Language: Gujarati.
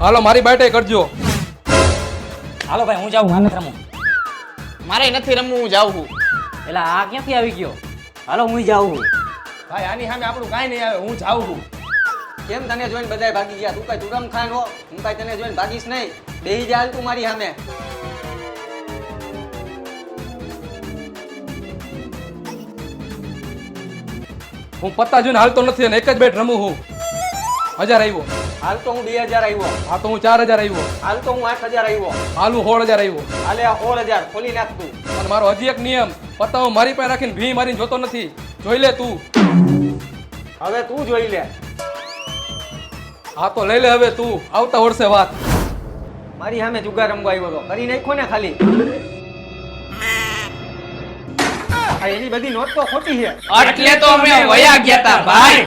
હાલો મારી બાટે કરજો. હાલો ભાઈ હું જાઉં માને રમું. મારે નથી રમવું હું જાઉં છું. એટલે આ ક્યાંથી આવી ગયો? હાલો હું જાઉં છું. ભાઈ આની સામે આપણું કાંઈ નહીં આવે હું જાઉં છું. કેમ તને જોઈને બધાય ભાગી ગયા? તું કઈ તુરમ ખાન હો હું કઈ તને જોઈને ભાગીશ નહીં. બેહી જા હાલ તું મારી સામે. હું પત્તા જોઈને હાલતો નથી અને એક જ બેટ રમું હું હજાર આવ્યો હાલ તો હું બે હજાર આવ્યો. હા તો હું ચાર હજાર આવ્યો. હાલ તો હું આઠ હજાર આવ્યો. હાલ હું સોળ હજાર આવ્યો. હાલે આ સોળ હજાર ખોલી નાખ તું. અને મારો હજી એક નિયમ પત્તા મારી પાસે રાખીને ભી મારીને જોતો નથી. જોઈ લે તું. હવે તું જોઈ લે. હા તો લઈ લે હવે તું. આવતા વર્ષે વાત. મારી સામે જુગાર રમવા આવ્યો હતો કરી નાખો ને ખાલી. આ એની બધી નોટ તો ખોટી છે. એટલે તો અમે વયા ગયા તા ભાઈ.